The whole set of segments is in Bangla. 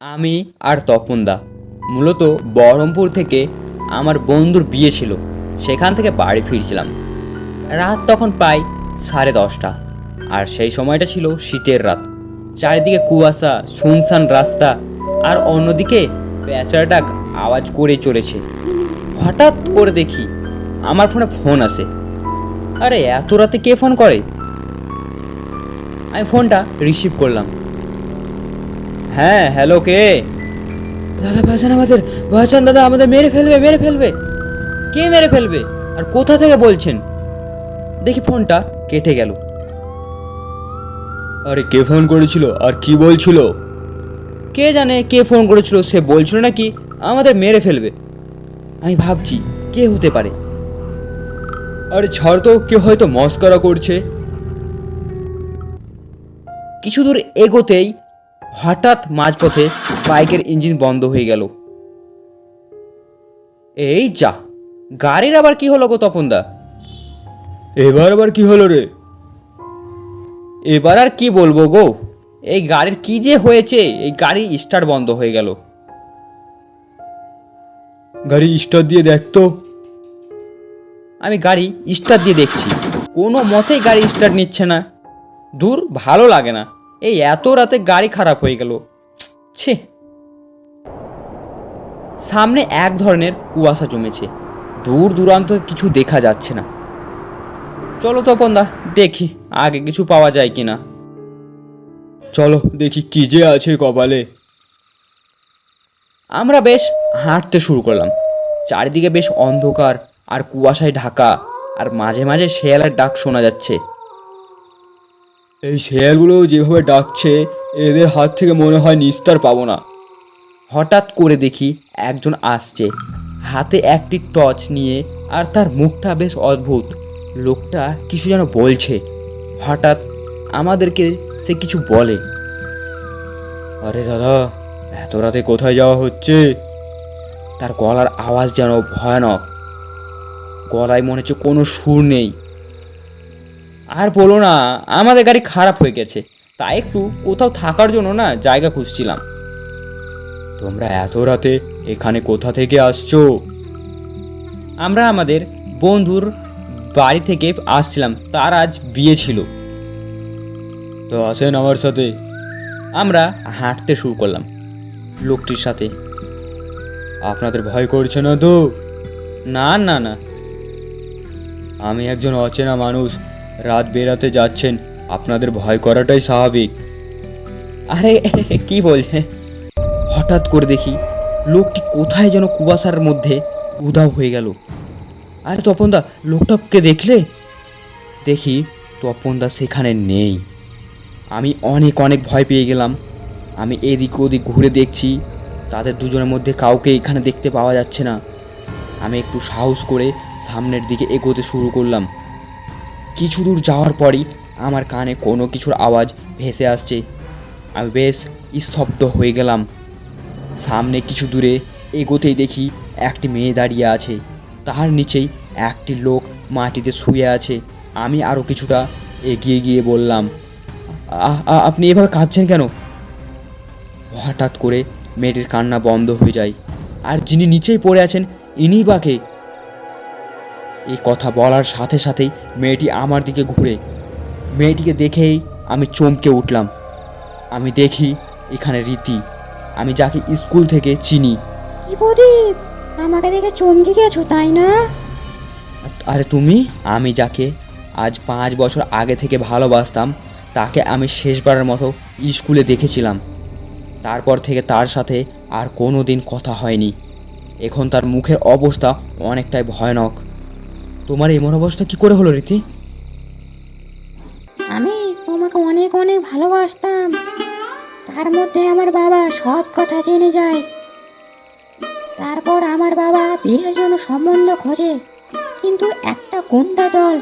আমি আর তপনদা। মূলত বহরমপুর থেকে আমার বন্ধুর বিয়ে ছিল। সেখান থেকে বাড়ি ফিরছিলাম। রাত তখন প্রায় সাড়ে দশটা। আর সেই সময়টা ছিল শীতের রাত। চারিদিকে কুয়াশা, শুনশান রাস্তা আর অন্যদিকে পেঁচার ডাক আওয়াজ করে চলেছে। হঠাৎ করে দেখি আমার ফোনে ফোন আসে। আরে, এত রাতে কে ফোন করে? আমি ফোনটা রিসিভ করলাম। হ্যাঁ হ্যালো কে? দাদা বাঁচান আমাদের বাঁচান দাদা আমাদের মেরে ফেলবে মেরে ফেলবে। কে মেরে ফেলবে? আর কোথা থেকে বলছেন? দেখি ফোনটা কেটে গেল। আরে কে ফোন করেছিল? আর কি বলছিল? কে জানে কে ফোন করেছিল সে বলছিল নাকি? আমাদের মেরে ফেলবে। আমি ভাবছি কে হতে পারে? আরে ছাড় তো কে হয়তো মস্করা করছে? কিছু দূর এগোতেই হঠাৎ মাঝপথে বাইকের ইঞ্জিন বন্ধ হয়ে গেল। এই যা গাড়ির আবার কি হলো গো তপনদা এবার আবার কি হলো রে? এবার আর কি বলব গো? এই গাড়ির কি যে হয়েছে এই গাড়ি স্টার্ট বন্ধ হয়ে গেল। গাড়ি স্টার্ট দিয়ে দেখ তো। আমি গাড়ি স্টার্ট দিয়ে দেখছি। কোনো মতেই গাড়ি স্টার্ট নিচ্ছে না। দূর ভালো লাগে না। এই এত রাতে গাড়ি খারাপ হয়ে গেল। ছি। সামনে এক ধরনের কুয়াশা জমেছে। দূর দূরান্ত কিছু দেখা যাচ্ছে না। চলো তপনদা দেখি আগে কিছু পাওয়া যায় কিনা। চলো দেখি কি যে আছে কপালে। আমরা বেশ হাঁটতে শুরু করলাম। চারিদিকে বেশ অন্ধকার আর কুয়াশায় ঢাকা। আর মাঝে মাঝে শেয়ালের ডাক শোনা যাচ্ছে। এই শেয়ালগুলো যেভাবে ডাকছে এদের হাত থেকে মনে হয় নিস্তার পাবো না। হঠাৎ করে দেখি একজন আসছে। হাতে একটি টর্চ নিয়ে আর তার মুখটা বেশ অদ্ভুত। লোকটা কিছু যেন বলছে। হঠাৎ আমাদেরকে সে কিছু বলে। আরে দাদা এত রাতে কোথায় যাওয়া হচ্ছে? তার গলার আওয়াজ যেন ভয়ানক। গলায় মনে হচ্ছে কোনো সুর নেই। আর বলো না, আমাদের গাড়ি খারাপ হয়ে গেছে। তাই একটু কোথাও থাকার জন্য না জায়গা খুঁজছিলাম। তোমরা এত রাতে এখানে কোথা থেকে আসছো? আমরা আমাদের বন্ধুর বাড়ি থেকে আসছিলাম, তার আজ বিয়ে ছিল। তো আসেন আমার সাথে। আমরা হাঁটতে শুরু করলাম লোকটির সাথে। আপনাদের ভয় করছে না তো? না না না। আমি একজন অচেনা মানুষ রাত বেরাতে যাচ্ছেন। আপনাদের ভয় করাটাই স্বাভাবিক। আরে, কি বলছে? হঠাৎ করে দেখি লোকটি কোথায় যেন কুয়াশার মধ্যে উধাও হয়ে গেল। আরে তপনদা লোকটাকে দেখলে? দেখি তপনদা সেখানে নেই। আমি অনেক অনেক ভয় পেয়ে গেলাম। আমি এদিক ওদিক ঘুরে দেখছি, তাদের দুজনের মধ্যে কাউকে এখানে দেখতে পাওয়া যাচ্ছে না। আমি একটু সাহস করে সামনের দিকে এগোতে শুরু করলাম। কিছু দূর যাওয়ার পরই আমার কানে কোনো কিছুর আওয়াজ ভেসে আসছে। আমি বেশ স্তব্ধ হয়ে গেলাম। সামনে কিছু দূরে এগোতেই দেখি একটি মেয়ে দাঁড়িয়ে আছে। তার নিচেই একটি লোক মাটিতে শুয়ে আছে। আমি আরও কিছুটা এগিয়ে গিয়ে বললাম "আ- আ- আপনি এভাবে কাঁদছেন কেন? হঠাৎ করে মেয়েটির কান্না বন্ধ হয়ে যায়। আর যিনি নিচেই পড়ে আছেন, ইনি বাকে এই কথা বলার সাথে সাথেই মেয়েটি আমার দিকে ঘুরে। মেয়েটিকে দেখেই আমি চমকে উঠলাম। আমি দেখি এখানে রীতি। আমি যাকে স্কুল থেকে চিনি। কি প্রদীপ? আমাকে দেখে চমকে গেছো তাই না? আরে তুমি? আমি যাকে আজ পাঁচ বছর আগে থেকে ভালোবাসতাম তাকে আমি শেষবারের মতো স্কুলে দেখেছিলাম। তারপর থেকে তার সাথে আর কোনো দিন কথা হয়নি। এখন তার মুখের অবস্থা অনেকটাই ভয়ানক। তোমার এমন অবস্থা কি করে হলো, রীতি? আমি তোমাকে অনেক অনেক ভালোবাসতাম। তার মধ্যে আমার বাবা সব কথা জেনে যায়। তারপর আমার বাবা বিয়ের জন্য সম্বন্ধ খোঁজে। কিন্তু একটা গুন্ডা দল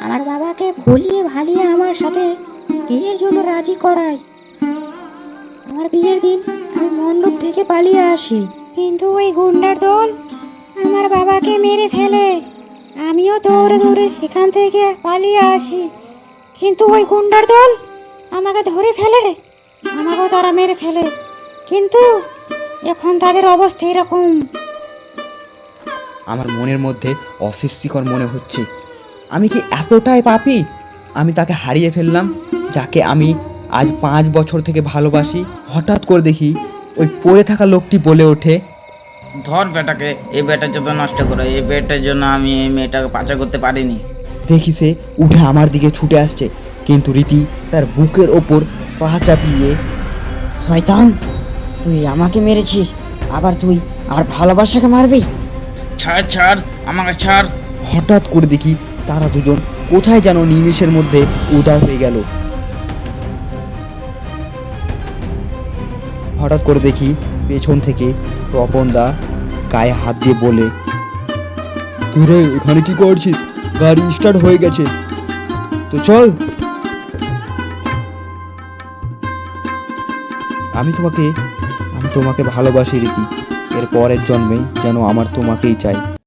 আমার বাবাকে ভুলিয়ে ভালিয়ে আমার সাথে বিয়ের জন্য রাজি করায়। আমার বিয়ের দিন আমি মণ্ডপ থেকে পালিয়ে আসি। কিন্তু ওই গুন্ডার দল আমার বাবাকে মেরে ফেলে। আমিও দৌড়ে দৌড়ে সেখান থেকে পালিয়ে আসি। কিন্তু ওই গুন্ডার দল আমাকে ধরে ফেলে, আমাকেও তারা মেরে ফেলে। কিন্তু এখন তাদের অবস্থা এরকম। আমার মনের মধ্যে অস্বস্তিকর মনে হচ্ছে। আমি কি এতটাই পাপি? আমি তাকে হারিয়ে ফেললাম, যাকে আমি আজ পাঁচ বছর থেকে ভালোবাসি। হঠাৎ করে দেখি ওই পড়ে থাকা লোকটি বলে ওঠে ধর বেটাকে এই বেটার জন্য নষ্ট করে এই বেটার জন্য আমি এই মেয়েটাকে পাচার করতে পারিনি। দেখি সে উঠে আমার দিকে ছুটে আসছে। কিন্তু রীতি তার বুকের ওপর পা চাপিয়ে শয়তান তুই আমাকে মেরেছিস আবার তুই আর ভালোবাসাকে মারবি? ছাড় ছাড় আমাকে ছাড়। হঠাৎ করে দেখি তারা দুজন কোথায় যেন নিমেষের মধ্যে উদাও হয়ে গেল। হঠাৎ করে দেখি পেছন থেকে তপন দা গায়ে হাত দিয়ে বলে রে এখানে কি করছিস? গাড়ি স্টার্ট হয়ে গেছে। তো চল। আমি তোমাকে আমি তোমাকে ভালোবাসি রীতি। এর পরের জন্মে যেন আমার তোমাকেই চাই।